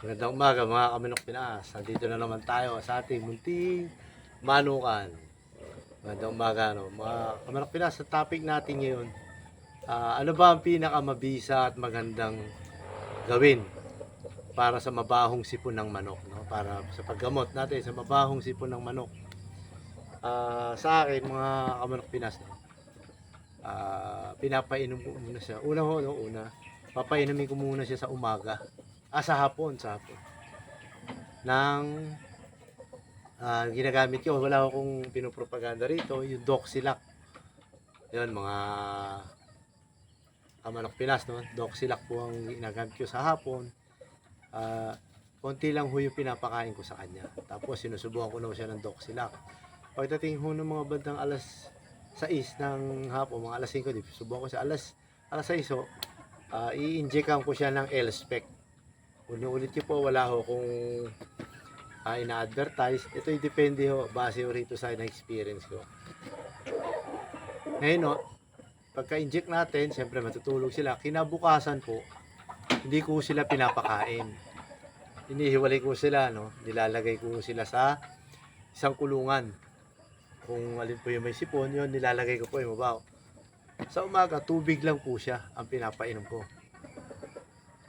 Magandang umaga mga kaminok Pinas. Nandito na naman tayo sa ating munting manukan. Magandang umaga no. Mga kaminok Pinas, sa topic natin ngayon, ah, ano ba ang pinakamabisa at magandang gawin para sa mabahong sipon ng manok, no? Para sa paggamot natin sa mabahong sipon ng manok. Ah, sa akin mga kamanok Pinas, no? Ah, pinapainom ko muna siya. Una ho, no, una, papainumin ko muna siya sa umaga. Ah, sa hapon, sa hapon. Nang ah, ginagamit ko, wala akong pinopropaganda rito, yung Doxilac. Yun, mga kamanok Pinas, no? Doxilac po ang ginagamit ko sa hapon. Ah, konti lang ho yung pinapakain ko sa kanya. Tapos sinusubukan ko na siya ng Doxilac. Pagdating ho ng mga bandang alas 6 ng hapon, mga alas 5, di, subukan ko siya alas, alas 6 ho, ah, i-injectan ko siya ng L-spec. Ulit ko po, wala ho kung ah, ina-advertise. Ito yung depende ho, base ho rito sa na-experience ko. Ngayon ho, pagka-inject natin, siyempre matutulog sila. Kinabukasan po, hindi ko sila pinapakain. Inihiwalay ko sila, no? Nilalagay ko sila sa isang kulungan. Kung alin po yung may sipon, yun, nilalagay ko po yung mabaw. Sa umaga, tubig lang po siya ang pinapainom ko.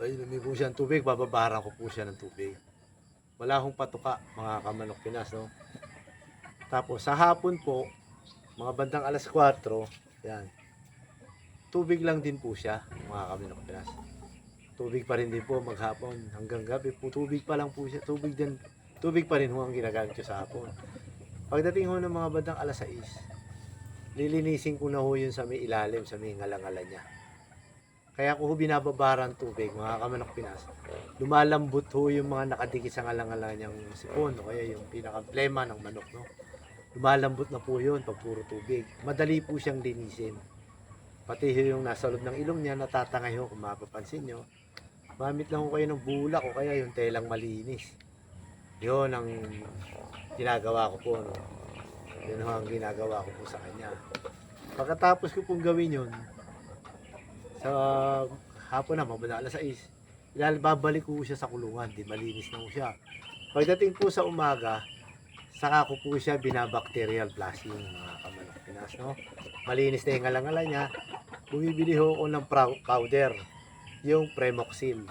Painumin ko siya ng tubig, bababaran ko po siya ng tubig. Wala akong patuka, mga kamanok Pinas, no? Tapos, sa hapon po, mga bandang alas 4, yan, tubig lang din po siya, mga kamanok Pinas. Tubig pa rin din po maghapon, hanggang gabi po, tubig pa lang po siya, tubig din, tubig pa rin ho ang ginagamit ko sa hapon. Pagdating ho ng mga bandang alas 6, lilinisin ko na ho yun sa may ilalim, sa may ngalangala niya. Kaya ko ho binababaran tubig, mga kamanok Pinas. Lumalambot ho yung mga nakadikit sa ngalangala niyang sipon, o kaya yung pinaka-plema ng manok, no? Lumalambot na po yun pag puro tubig. Madali po siyang linisin. Pati yung nasa loob ng ilong niya, natatangay ho kung mapapansin nyo. Mamit lang ho kayo ng bulak o kaya yung telang malinis. Yun ang ginagawa ko po, no? Yun ang ginagawa ko po sa kanya. Pagkatapos ko pong gawin yun, sa hapon na, mabala alas 6, ilalababalik ko siya sa kulungan, di malinis na po siya. Pagdating po sa umaga, saka ko po siya binabacterial flushing, mga kamanok Pinas, no? Malinis na yung ngalangala niya, bumibili ho ako ng powder, yung Premoxil.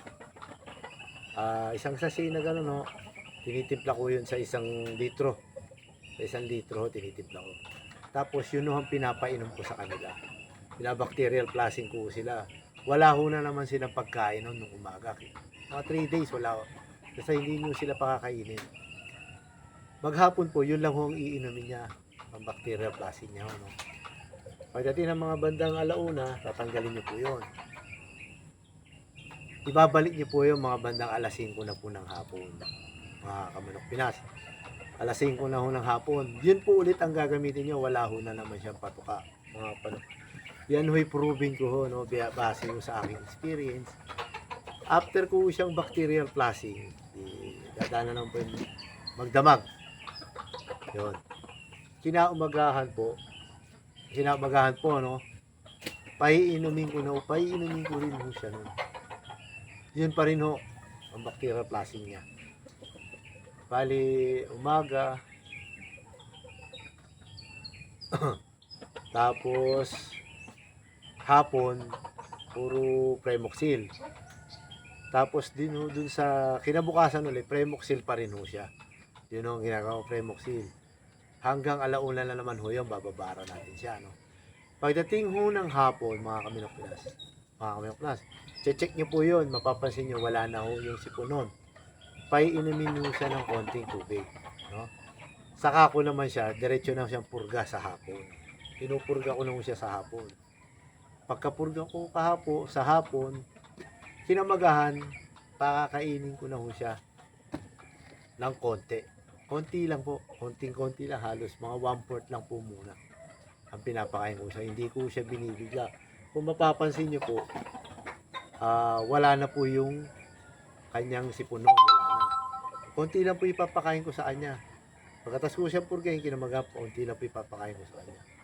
Ah, isang sachet na gano'n, no? Tinitimpla ko yun sa isang litro. Sa isang litro, tinitimpla ko. Tapos yun ang pinapainom ko sa kanila. Binabacterial flushing ko sila. Wala ho na naman silang pagkain noon nung umaga. Mga 3 days wala ho. Kasi hindi nyo sila pakakainin. Maghapon po, yun lang ho ang iinumin niya. Ang bacterial flushing niya. ho, No? Pagdating ng mga bandang alauna, tatanggalin niyo po yun. Ibabalik niyo po yung mga bandang alas 5 na po ng hapon. Mga kamanok Pinas. Alas 5 na ho ng hapon. Yun po ulit ang gagamitin niyo. Wala ho na naman siyang patuka. Mga panok. Yan ho'y proving ko ho, no? Base ho sa aking experience. After ko siyang bacterial flushing, di, dadaan na naman po yung magdamag. Yun. Kinaumagahan po, kinaumagahan po, no? Paiinumin ko na, ho, paiinumin ko rin ho siya nun. Yun pa rin ho, ang bacterial flushing niya. Bali, umaga, tapos, hapon, puro Premoxil. Tapos din ho, dun sa kinabukasan ulit, Premoxil pa rin ho siya. Yun ho ang ginagawa ko, Premoxil. Hanggang alauna na naman ho yung bababara natin siya. No? Pagdating ho ng hapon, mga kaminok Pinas, mga kaminok Pinas, check nyo po yun, mapapansin nyo, wala na ho yung sipunon. Paiinumin nyo siya ng konting tubig. No? Saka ko naman siya, diretso na siyang purga sa hapon. Pinupurga ko na siya sa hapon pagkapurga ko kahapo sa hapon, kinamagahan, pakakainin ko na ho siya ng konti. Konti lang po, konting-konti lang, halos mga one-fourth lang po muna ang pinapakain ko siya. Hindi ko siya binibigla. Kung mapapansin niyo po, ah, wala na po yung kanyang sipunon, wala na. Konti lang po ipapakain ko sa kanya. Pagkatas ko siya purgahin, kinamaga, konti lang po ipapakain ko sa kanya.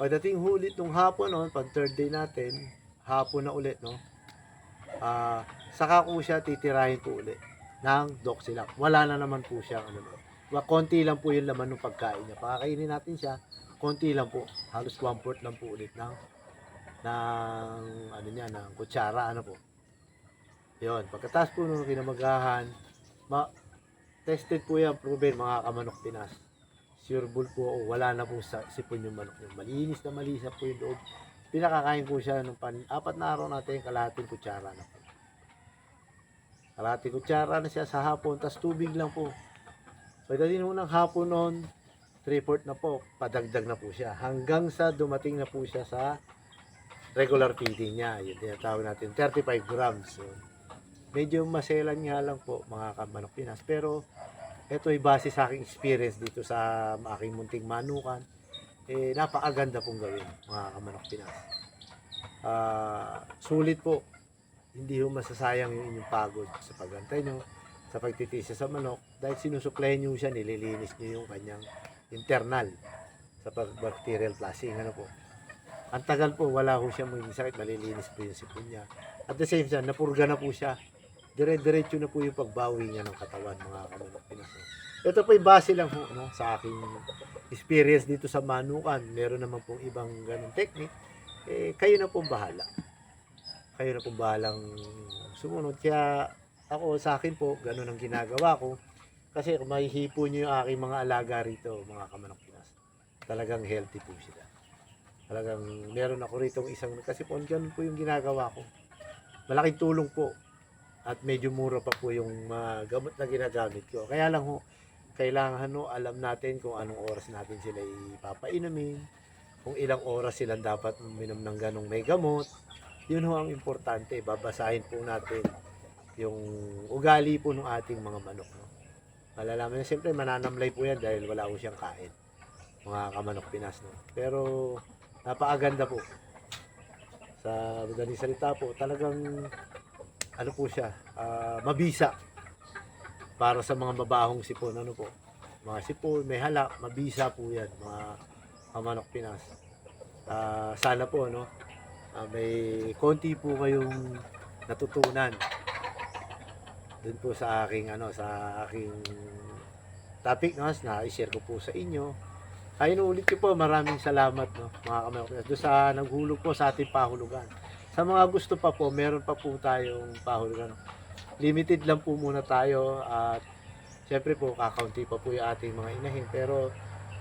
Pagdating hulit nung hapon, no, pag third day natin, hapon na ulit, no, Ah, saka ko siya titirahin po ulit ng Doxilac. Wala na naman po siya ano. Wa- Konti lang po yung laman ng pagkain niya. Pakakainin natin siya, konti lang po. Halos one fourth lang po ulit ng ng ano niya, ng kutsara ano po. Yon, pagkatapos po nung kinamagahan, ma tested po yan, proven mga kamanok Pinas. Sureball po ako, wala na po sa sipon yung manok niya. Malinis na malinis na po yung loob. Pinakakain po siya ng pan, apat na araw natin, kalahating kutsara na po. Kalahating kutsara na siya sa hapon, tas tubig lang po. Pagdating mo ng hapon noon, 3-4 na po, padagdag na po siya. Hanggang sa dumating na po siya sa regular feeding niya. Yun tinatawag natin, 35 grams. Yun. Medyo maselan nga lang po mga kamanok Pinas. Pero ito ay base sa aking experience dito sa aking munting manukan. Eh, napakaganda pong gawin mga kamanok Pinas. Ah, sulit po. Hindi ho masasayang yung inyong pagod sa pagantay nyo, sa pagtitisa sa manok. Dahil sinusuklayan nyo siya, nililinis nyo yung kanyang internal sa pag-bacterial flushing. Ano po. Ang tagal po, wala ho siya magiging sakit, malilinis po yung sipon niya. At the same time, napurga na po siya. Dire-diretso na po yung pagbawi niya ng katawan, mga kamanok Pinas. Ito po base lang po no, sa aking experience dito sa Manukan. Meron naman pong ibang ganong technique. Eh, kayo na pong bahala. Kayo na pong bahalang sumunod. Kaya ako sa akin po, ganun ang ginagawa ko. Kasi kung mahihipo nyo yung aking mga alaga rito, mga kamanok Pinas. Talagang healthy po sila. Talagang meron ako rito isang, kasi po ganun po yung ginagawa ko. Malaking tulong po. At medyo mura pa po yung mga gamot na ginagamit ko. Kaya lang ho, kailangan ho, alam natin kung anong oras natin sila ipapainumin, kung ilang oras silang dapat uminom ng ganong may gamot. Yun ho ang importante. Babasahin po natin yung ugali po ng ating mga manok. No? Malalaman na siyempre mananamlay po yan dahil wala po siyang kain. Mga kamanok Pinas. No? Pero napakaganda po. Sa madaling salita po, talagang ano po siya, ah, mabisa para sa mga mabahong sipon. Ano po? Mga sipon, may halak, mabisa po yan, mga kamanok Pinas. Ah, sana po, no? ah, may konti po kayong natutunan dun po sa aking ano sa aking topic no na i-share ko po sa inyo ay ulit po maraming salamat no mga kamanok Pinas doon sa naghulog po sa ating pahulugan sa mga gusto pa po meron pa po tayong pahulugan limited lang po muna tayo at syempre po kakaunti pa po yung ating mga inahin. Pero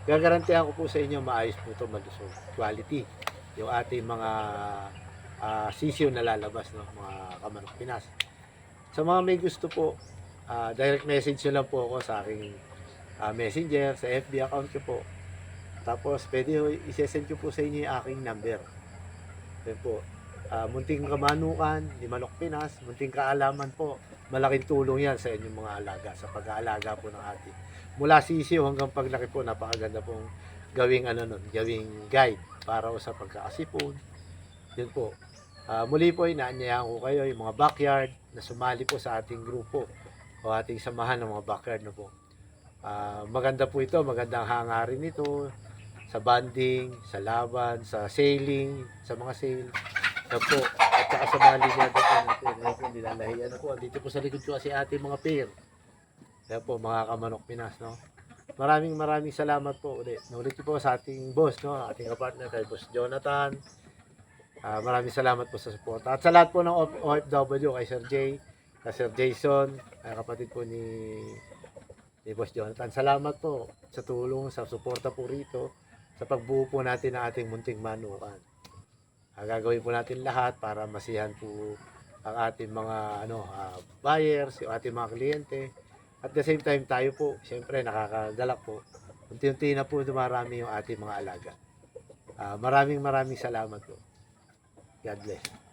gagarantihan ko po sa inyo maayos po ito malusog quality. Yung ating mga ah, sisiyo na lalabas no mga kamanok Pinas. Sa mga may gusto po ah, direct message nyo lang po ako sa aking ah, messenger sa FB account ko po. Tapos pwede isesend ko po sa inyo yung aking number. Yan po Ah, munting kamanukan ni Manok Pinas munting kaalaman po malaking tulong yan sa inyong mga alaga sa pag-aalaga po ng ating mula sisiyo hanggang paglaki po napakaganda pong gawing ano nun, gawing guide para sa pagkakasipon yun po Ah, muli po inaanyayahan ko kayo yung mga backyard na sumali po sa ating grupo o ating samahan ng mga backyard na po. Ah, maganda po ito, magandang hangarin ito sa banding, sa laban, sa sailing, sa mga sail. Yan po. At saka sa mga linyada po natin. Yan po, nilalahiyan ako. Dito po sa likod ko kasi ating mga pair. Yan po, mga kamanok Pinas, no? Maraming maraming salamat po ulit. Naulit ko po sa ating boss, no? Ating partner kay Boss Jonathan. Ah, maraming salamat po sa support. At sa lahat po ng OFW, kay Sir Jay, kay Sir Jason, ay kapatid po ni, ni Boss Jonathan. Salamat po sa tulong, sa suporta po rito, sa pagbuo po natin ng ating munting manukan. Ah, gagawin po natin lahat para masihan po ang ating mga ano ah, buyers, yung ating mga kliyente. At the same time tayo po, siyempre nakakagalak po. Unti-unti na po dumarami yung ating mga alaga. Ah, maraming maraming salamat po. God bless.